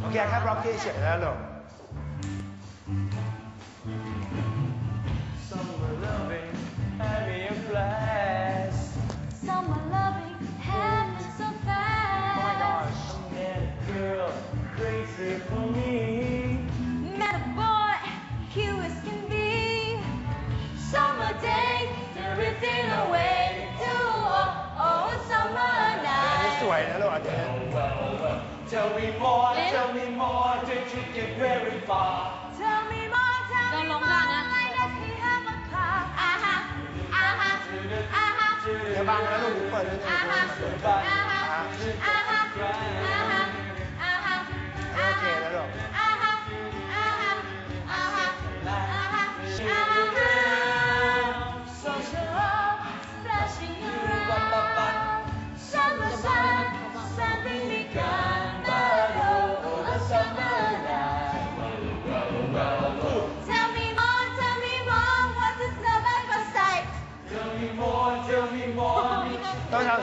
โอเคครั Well, well, well. Tell me more, tell me more. Did you get very far? Tell me more, tell me Don't long more. down, Why does he have a car? Uh-huh, uh-huh, uh-huh. เดี๋ยวบังนะลูกเดี๋ยวเปิดนิดนึง Uh-huh, uh-huh, uh-huh, uh-huh, uh-huh, โอเคแล้วลูก uh-huh,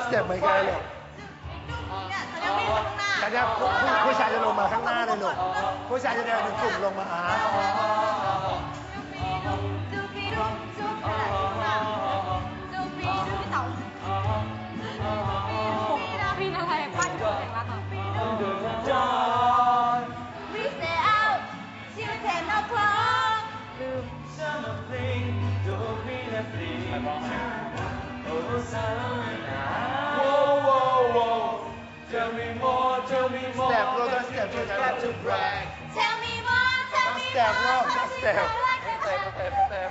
เต็บเหมือนกันลูกเนี่ยเขาจะวิ่งไปข้างหน้า แต่เนี่ยผู้ผู้ชายจะลงมาข้างหน้าเลยลูกผู้ชายจะเดินถึงกลุ่มลงมาหา Tell me more, tell me more. Step, go, that step, you go, got step. to brag. Tell me more tell me Step, more no, Cause step. you know like a Step, step, step.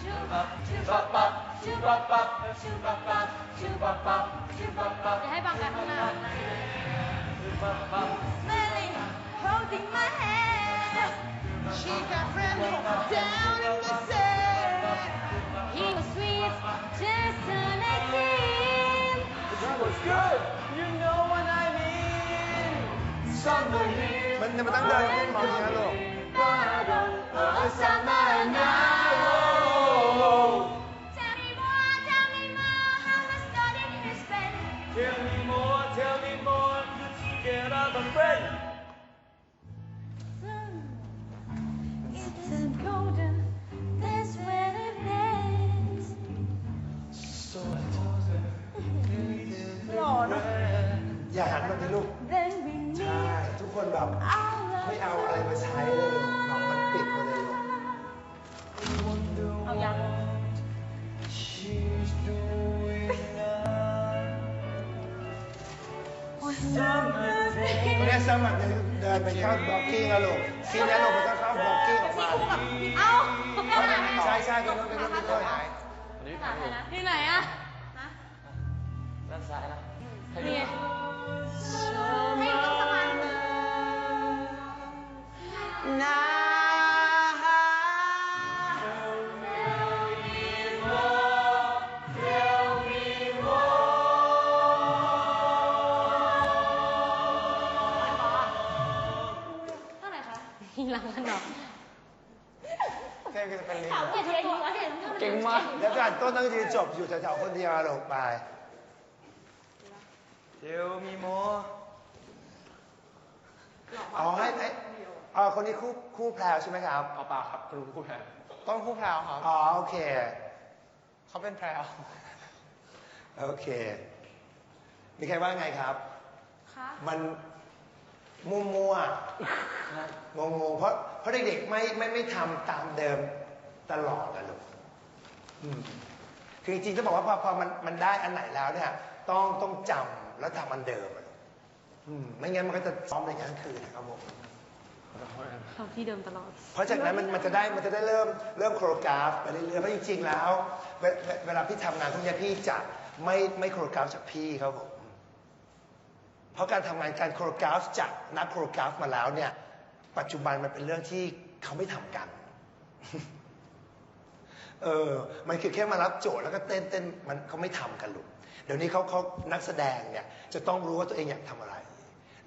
Shoop, Up, shoop, up, up, shoop, up, up, shoop, up, up, shoop, up, up, shoop, up, อย่า up. ให้บังกันข้างหน้า Shoop, up, up. smelling holding my hand She got friends down in the sand He was sweet just an 18 That was good. You know what I mean. Summer here. มันมันต้อ สมัครเดินไปเข้าบล็อกกิ้งแล้วลูกซีนแล้วลูกมันก็เข้าบล็อกกิ้งออกมาเอ้าใช่ใช่ไปโน่นไปโน่นไปโน่นที่ไหนอะด้านซ้ายนะนี่ให้ต้องสมานมือเมากแล้วก็ต้นต้งยืนจบอยู่แถวๆคนเดียวลูกไป Tell me more อ๋อให้ให้อ๋อคนนี้คู่คู่แพรวใช่ไหมครับ เอาปากครับคุณผู้แทนต้องคู่แพรวครับ อ๋อโอเค เขาเป็นแพรวโอเค มีใครว่าไงครับคะมันมัวมัวงงงเพราะเพราะเด็กๆไม่ไม่ไม่ทำตามเดิมตลอดนะลูก คือจริงๆจะบอกว่าพอพอมันมันได้อันไหนแล้วเนี่ย ต้องต้องจำแล้วทำอันเดิมอะลูกอืมไม่งั้นมันก็จะซ้อมในกลางคืนนะครับผมทำที่เดิมตลอด เพราะจากนั้นมันมันจะได้มันจะได้เริ่มเริ่มโครกราฟไปเรื่อยๆเพราะจริงๆแล้วเวเวเวลาพี่ทำงานพวกเนี้ยพี่จะไม่ไม่โครกราฟจากพี่ครับผมเพราะการทำงานการโครกราฟจากนักโครกราฟมาแล้วเนี่ย ปัจจุบันมันเป็นเรื่องที่เขาไม่ทำกัน เออ มันคือแค่มารับโจทย์แล้วก็เต้นเต้นมันเขาไม่ทำกันลูกเดี๋ยวนี้เขาเขานักแสดงเนี่ยจะต้องรู้ว่าตัวเองอยากทำอะไร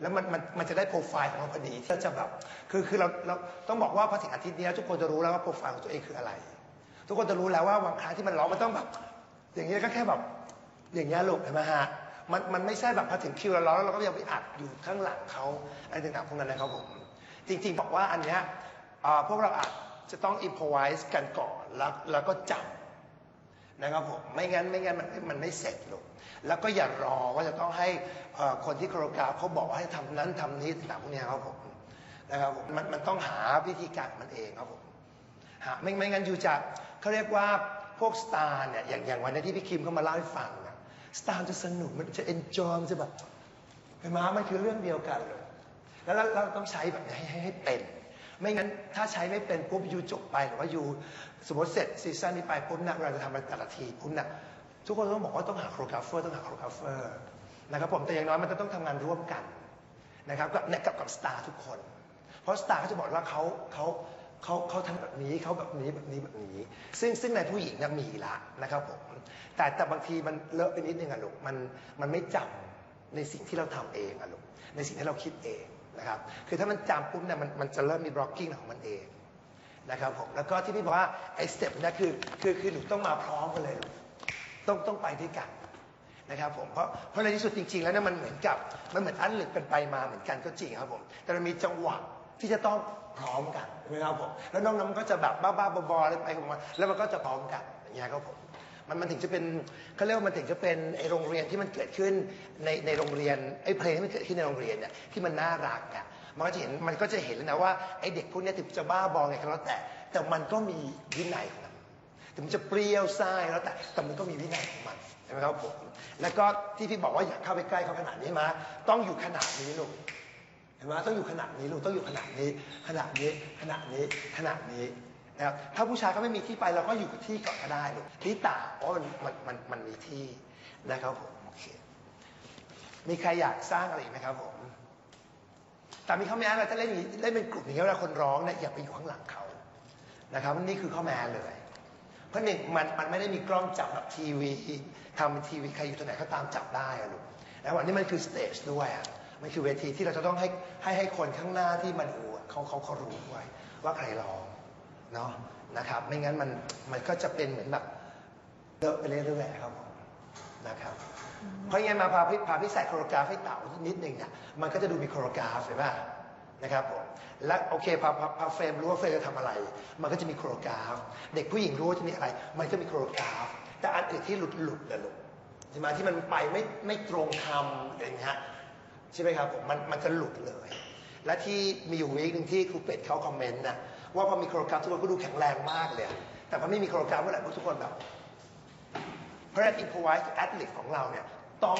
แล้วมันมันมันจะได้โปรไฟล์ของเราพอดีที่จะแบบคือคือเราเราต้องบอกว่าพอถึงอาทิตย์นี้ทุกคนจะรู้แล้วว่าโปรไฟล์ของตัวเองคืออะไร ทุกคนจะรู้แล้วว่าบางครั้งที่มันร้องมันต้องแบบ อย่างเงี้ยก็แค่แบบอย่างเงี้ยลูกเห็นไหมฮะมันมันไม่ใช่แบบพอถึงคิวเราร้องแล้วเราก็ยังไปอัดอยู่ข้างหลังเขาอะไรต่างๆพวกนั้นนะครับผมจริงๆบอกว่าอันเนี้ยพวกเราอา จะต้อง improvise กันก่อนแล้วแล้วก็จำนะครับผมไม่งั้นไม่งั้นมันมันไม่เสร็จหรอกแล้วก็อย่ารอว่าจะต้องให้คนที่โครกราฟเขาบอกให้ทำนั้นทำนี้ต่างพวกเนี้ยครับผมนะครับผมมันมันต้องหาวิธีการมันเองครับผมหาไม่ไม่งั้นอยู่จะเขาเรียกว่าพวกสตาร์เนี่ยอย่างอย่างวันนี้ที่พี่คิมเขามาเล่าให้ฟังนะสตาร์จะสนุกมันจะเอนจอยมันจะแบบเห็นไหมมันคือเรื่องเดียวกันเลยแล้วเราต้องใช้แบบนี้ให้ให้ให้เป็น ไม่งั้นถ้าใช้ไม่เป็นปุ๊บยูจบไปหรือว่ายูสมมติเสร็จซีซั่นนี้ไปปุ๊บนะเราจะทำอะไรแต่ละทีปุ๊บนะทุกคนต้องบอกว่าต้องหาโครกราฟเฟอร์ต้องหาโครกราฟเฟอร์นะครับผมแต่อย่างน้อยมันจะต้องทำงานร่วมกันนะครับกับเนี่ยกับกับสตาร์ทุกคน เพราะสตาร์เขาจะบอกว่าเขาเขาเขาเขาทำแบบนี้เขาแบบนี้แบบนี้แบบนี้ ซึ่งซึ่งในผู้หญิงนะมีละนะครับผมแต่แต่บางทีมันเลอะไปนิดนึงอะลูกมันมันไม่จำในสิ่งที่เราทำเองอะลูกในสิ่งที่เราคิดเอง นะครับ คือถ้ามันจำปุ๊บเนี่ยมันมันจะเริ่มมี blocking ของมันเองนะครับผม แล้วก็ที่พี่บอกว่าไอ้สเต็ปเนี่ยคือคือคือหนูต้องมาพร้อมกันเลยลูกต้องต้องไปด้วยกันนะครับผม เพราะเพราะในที่สุดจริง ๆ แล้วเนี่ยมันเหมือนกับมันเหมือนอันหลึกกันไปมาเหมือนกันก็จริงครับผม แต่มันมีจังหวะที่จะต้องพร้อมกันใช่ไหมครับผม แล้วน้องๆมันก็จะแบบบ้าๆบอๆอะไรไปของมันแล้วมันก็จะพร้อมกันอย่างเงี้ยครับผม มันมันถึงจะเป็นเขาเรียกว่ามันถึงจะเป็นไอโรงเรียนที่มันเกิดขึ้นในในโรงเรียนไอเพลงที่มันเกิดขึ้นในโรงเรียนเนี่ยที่มันน่ารักอะมันก็จะเห็นมันก็จะเห็นแล้วนะว่าไอเด็กพวกนี้ถึงจะบ้าบอไงก็แล้วแต่ แต่มันก็มีวินัยของมันถึงมันจะเปรี้ยวซ่ายแล้วแต่แต่มันก็มีวินัยของมันใช่ไหมครับผมแล้วก็ที่พี่บอกว่าอยากเข้าไปใกล้เขาขนาดนี้มาต้องอยู่ขนาดนี้ลูกเห็นไหมต้องอยู่ขนาดนี้ลูกต้องอยู่ขนาดนี้ขนาดนี้ขนาดนี้ขนาดนี้ นะครับถ้าผู้ชายเขาไม่มีที่ไปเราก็อยู่กับที่ก่อนก็ได้ลูกที่ตาเพราะมันมันมันมันมีที่นะครับผมโอเคมีใครอยากสร้างอะไรไหมครับผมแต่มีข้อแม้เราจะเล่นอย่างนี้เล่นเป็นกลุ่มอย่างนี้เวลาคนร้องเนี่ยอย่าไปอยู่ข้างหลังเขานะครับนี่คือข้อแม้เลย เพราะหนึ่งมันมันไม่ได้มีกล้องจับแบบทีวีทำเป็นทีวีใครอยู่ตรงไหนก็ตามจับได้อะลูกแล้ววันนี้มันคือสเตจด้วยอะมันคือเวทีที่เราจะต้องให้ให้ให้คนข้างหน้าที่มาดูเขาเขาเขารู้ด้วยว่าใครร้อง เนาะนะครับ ไม่งั้นมันมันก็จะเป็นเหมือนแบบเดอะไปเรื่อยๆครับผมนะครับเพราะงั้นมาพาพี่พาพี่ใส่โคโรกราฟให้เต่านิดนึงเนี่ยมันก็จะดูมีโคโรกราฟเห็นป่ะนะครับผมและโอเคพอพอพอเฟรมรู้ว่าเฟรมจะทำอะไร มันก็จะมีโคโรกราฟ เด็กผู้หญิงรู้ว่าจะมีอะไร มันก็มีโคโรกราฟ แต่อันอื่นที่หลุดหลุดๆนะลูกใช่ไหมที่มันไปไม่ไม่ตรงคำอะไรอย่างเงี้ยใช่ไหมครับผมมันมันจะหลุดเลย และที่มีอยู่วีคหนึ่งที่ครูเป็ดเขาคอมเมนต์นะ ว่าพอมีโคโรกาฟทุกคนก็ดูแข็งแรงมากเลย แต่พอไม่มีโคโรกาฟเมื่อไหร่พวกทุกคนแบบเพราะฉะนั้น improvise athlete ของเราเนี่ยต้อง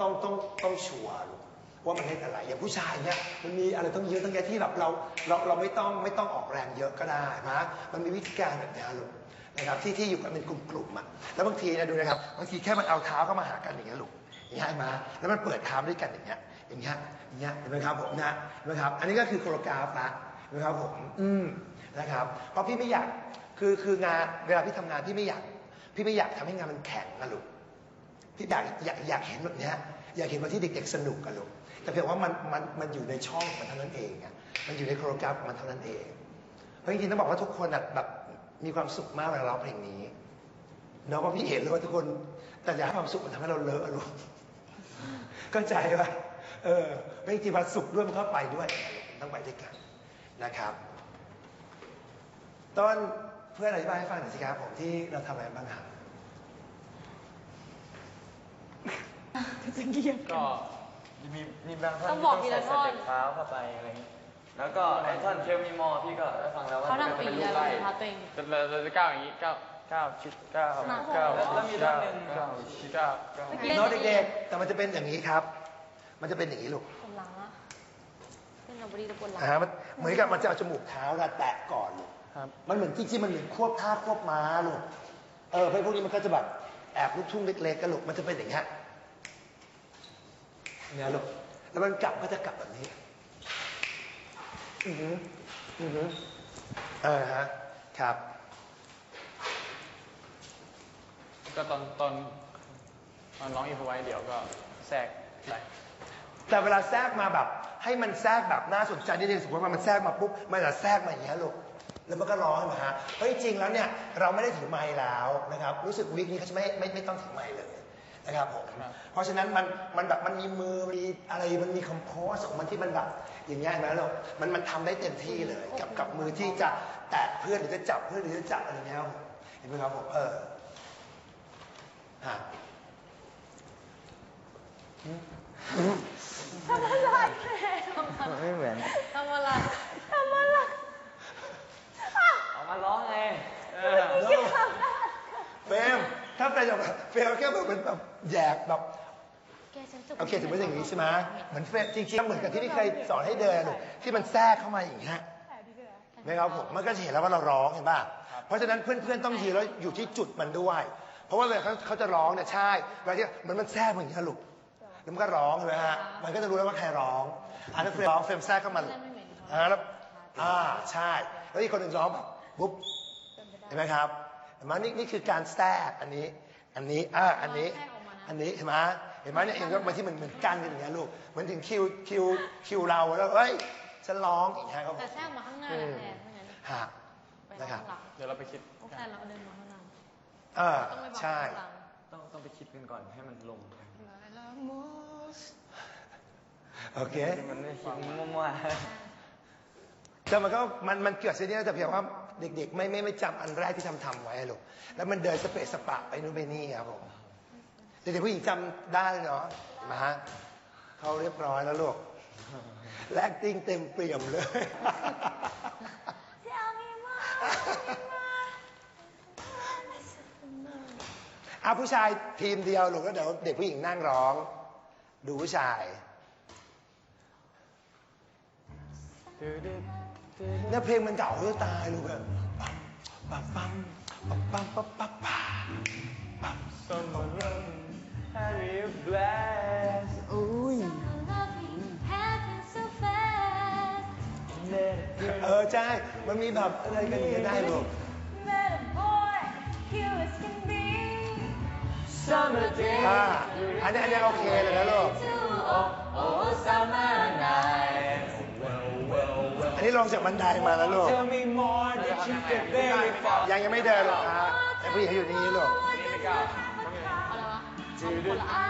ต้องต้องต้องชัวร์ลูกว่ามันเล่นอะไรอย่างผู้ชายเนี่ยมันมีอะไรต้องเยอะตั้งแยะที่แบบเราเราเราไม่ต้องไม่ต้องออกแรงเยอะก็ได้นะมันมีวิธีการแบบนี้ลูกนะครับที่ที่อยู่กันเป็นกลุ่มๆอะแล้วบางทีนะดูนะครับบางทีแค่มันเอาเท้าเข้ามาหากันอย่างเงี้ยลูกอย่างเงี้ยมาแล้วมันเปิดเท้าด้วยกันอย่างเงี้ยอย่างเงี้ยอย่างเงี้ยเห็นไหมครับผมนะเห็นไหมครับอันนี้ก็คือโคโรกราฟละ นไหมครับผมอืมนะครับ เพราะพี่ไม่อยากคือคืองานเวลาพี่ทำงานพี่ไม่อยาก พี่ไม่อยากทำให้งานมันแข็งนะลูกพี่อยากอยากอยากเห็นแบบเนี้ยอยากเห็นว่าที่เด็กๆสนุกกันลูกแต่เพียงว่ามันมันมันอยู่ในช่องของมันเท่านั้นเองอะมันอยู่ในโคโรกราฟของมันเท่านั้นเองเพราะจริงๆต้องบอกว่าทุกคนอะแบบมีความสุขมากเวลาร้องเพลงนี้เนาะเพราะพี่เห็นเลยว่าทุกคนแต่อยากให้ความสุขมันทำให้เราเลอะอะลูกเข้าใจป่ะเออแล้วจริงๆพอสุขด้วยมันก็ไปด้วยมันต้องไปด้วยกัน นะครับ ต้นเพื่อนอธิบายให้ฟังหน่อยสิครับผมที่เราทำอะไรบ้างครับจะเกียบก็มีมีบางท่อนต้องบอกทีที่ละต้องท่อน ใส่สเต็ปเท้าเข้าไปอะไรอย่างนี้แล้วก็ไอ้ท่อนเทลมีมอพี่ก็ได้ฟังแล้วว่าเขาจะทำเป็นปีลูแล้กวไล่เราตัวเองเราเราจะก้าวอย่างนี้ก้าวก้าวชิดก้าวหนักก้าวแล้วมีท่อนหนึ่งก้าวชิดก้าวก้าวเมื่อกี้น้องเด็กๆแต่มันจะเป็นอย่างนี้ครับ มันจะเป็นอย่างนี้ลูก ปวดหลังอะเป็นเรา บดีเราปวดหลังนะฮะมันเหมือนกับมันจะเอาจมูกเท้านะแตะก่อนลูกครับ มันเหมือนจริงๆมันเหมือนควบท่าควบม้าลูกเออเพราะพวกนี้มันก็จะแบบแอบลูกทุ่งเล็กๆกันลูกมันจะเป็นอย่างเงี้ยเนี่ยลูกแล้วมันกลับก็จะกลับแบบนี้ อือหืออือหือเออฮะครับ ก็ตอนตอนตอนร้องอีพไว้เดี๋ยวก็แทรกไปแต่เวลาแทรกมาแบบ ให้มันแทรกแบบน่าสนใจนิดนึงสมมติว่ามันแทรกมาปุ๊บมันจะแทรกมาอย่างเงี้ยลูกแล้วมันก็ร้องมาฮะเพราะจริงๆแล้วเนี่ยเราไม่ได้ถือไมค์แล้วนะครับ รู้สึกวิกนี้เขาจะไม่ไม่ไม่ต้องถือไมค์เลยนะครับผมเพราะฉะนั้นมันมันแบบมันมีมือมีอะไรมันมีคอมโพสของมันที่มันแบบอย่างเงี้ยเห็นไหมลูกมันมันทำได้เต็มที่เลย กับกับมือที่จะแตะเพื่อนหรือจะจับเพื่อนหรือจะจับอะไรเงี้ยครับผมเห็นไหมครับผมเออฮะ ทำอะไรไม่เหมือนทำอะไรทำอะไรเอามาร้องไงเออเฟมถ้าเฟรมแบบเฟมแค่แบบเป็นแบบแยกแบบโอเคถือว่าอย่างนี้ใช่ไหมเหมือนเฟมจริงๆเหมือนกับที่พี่เคยสอนให้เดินลูกที่มันแทรกเข้ามาอย่างเงี้ยนะครับผมมันก็จะเห็นแล้วว่าเราร้องเห็นป่ะเพราะฉะนั้นเพื่อนๆต้องยืนแล้วอยู่ที่จุดมันด้วย เพราะว่าเวลาเขาเขาจะร้องเนี่ยใช่เวลาที่มันมันแทรกอย่างเงี้ยลูก แล้วมันก็ร้องเห็นไหมฮะ มันก็จะรู้แล้วว่าใครร้องอันนั้นเฟรมร้องเฟรมแทรกเข้ามาลูกอ่าแล้วอ่าใช่ แล้วอีกคนหนึ่งร้องแบบปุ๊บเห็นไหมครับเห็นไหมนี่นี่คือการแทรกอันนี้ อันนี้อ่าอันนี้ อันนี้เห็นไหมเห็นไหมเนี่ยเองก็มาที่มันเหมือนกันกันอย่างเงี้ยลูกเหมือนถึงคิวคิวคิวเราแล้วเฮ้ยฉันร้องอย่างเงี้ยครับผแต่มแทรกมาข้างหน้าแหละแทนไม่งั้นฮะไปนะครับข้างหลังเดี๋ยวเราไปคิดพวกแทนเราเดินมาข้างหลังเออต้องไปบอกใช่ข้างหลังต้องต้องไปคิดกันก่อนให้มันลง โอเค มันไม่คิดมั่วแต่มันก็มันมันเกิดเสียเนี่ยแต่เพียงว่าเด็ก ๆ ไม่ไม่ไม่จำอันแรกที่ทำทำไว้ลูกแล้วมันเดินสเปะสปะไปนู่นไปนี่ครับผมเด็กๆผู้หญิงจำได้เนาะมาฮะเขาเรียบร้อยแล้วลูกแลกติ้งเต็มเปี่ยมเลย Tell me more อาผู้ชายทีมเดียวลูกแล้วเดี๋ยวเด็กผู้หญิงนั่งร้อง ดูผู้ชายๆดื้อเนี่ยเพลงมันเก่าจะตายลูกแบบปั๊มปั๊มปั๊มปั๊มปั๊มปั๊มปั๊ม Someone run have you blast อุ้ยเออใช่มันมีแบบอะไรกันอย่างเงี้ได้ลูก Summer day อ่าอันนี้อันนี้โอเคเลยนะลูก Oh summer night Well well well อันนี้ลงจากบันไดมาแล้วลูก Tell me more that you get very far ยังยังไม่เดินหรอกฮะแต่ผู้หญิงเขาอยู่นี่ลูกอะไรวะเอาคนละอัน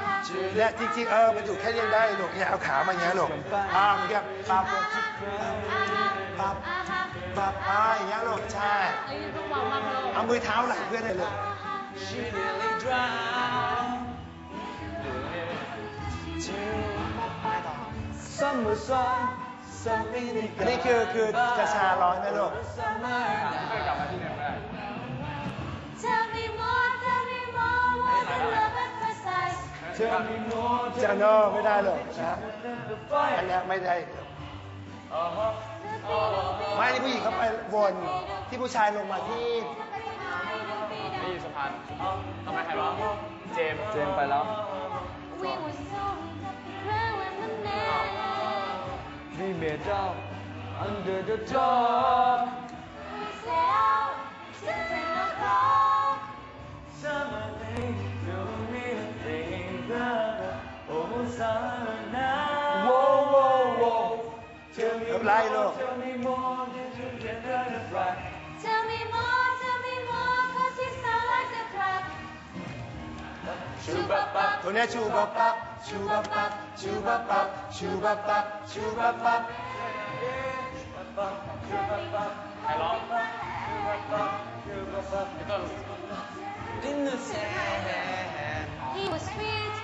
เนี่ยจริงๆเออมันอยู่แค่นี้ได้ลูกเนี่ยเอาขามาอย่างเงี้ยลูกอ่ามันก็ปั๊บปั๊บปั๊บอ่าอย่างเงี้ยลูกใช่เอ้ยต้องวางมากเลยเอามือเท้าไหล่เพื่อนเลยลูก She nearly drowned Summer sun Something อันนี้คือคือกระชาร้อนนะลูก Summer ค่อยกลับมาที่เดิมได้ Tell me more Tell me more What the love at first sight Tell me more จาโนไม่ได้หรอกนะอันเนี้ยไม่ได้ Uh-huh ไม่นี่ผู้หญิงเขาไปวนที่ผู้ชายลงมาที่ นี่สะพานทำไมใครร้องเจมส์เจมส์ไปแล้ว We were so growing the night We made up under the top We set out to ten o'clock Summer day don't mean a thing that Oh summer night Whoa whoa whoa Tell me ไม่เป็นไรลูก Tell me more did you get that right บปั๊บชูบับปั๊บใครร้องพี่ต้น In the sand He was sweet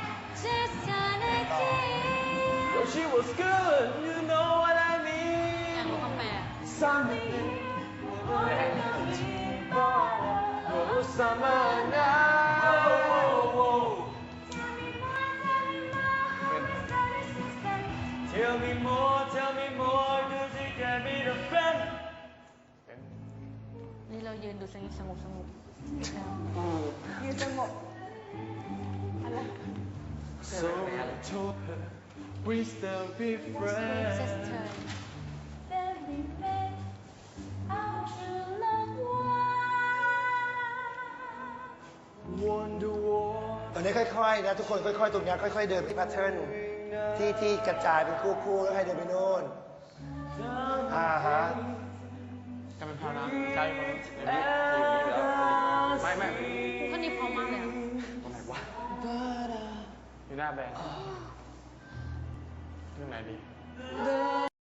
Just an eighteen Well she was good You know what I แอน mean รู้คำแปล Summer Oh summer night ยืนดูสงบสงบสงบยืนสงบ So I told her, we still be just friends. turn Very bad Our true love was Wonder what ตอนนี้ค่อยๆนะทุกคนค่อยๆตรงเนี้ยค่อยๆเดินที่แพทเทิร์นที่ที่กระจายเป็นคู่ๆแล้วให้เดินไปโน่นอ่าฮะ จะเป็นพาวนะใช่คนในนี้อยู่นี่อยู่แล้วไม่ไม่คนนี้พร้อมมากเลยอะตรงไหนวะอยู่หน้าแบงเรื่องไหนดี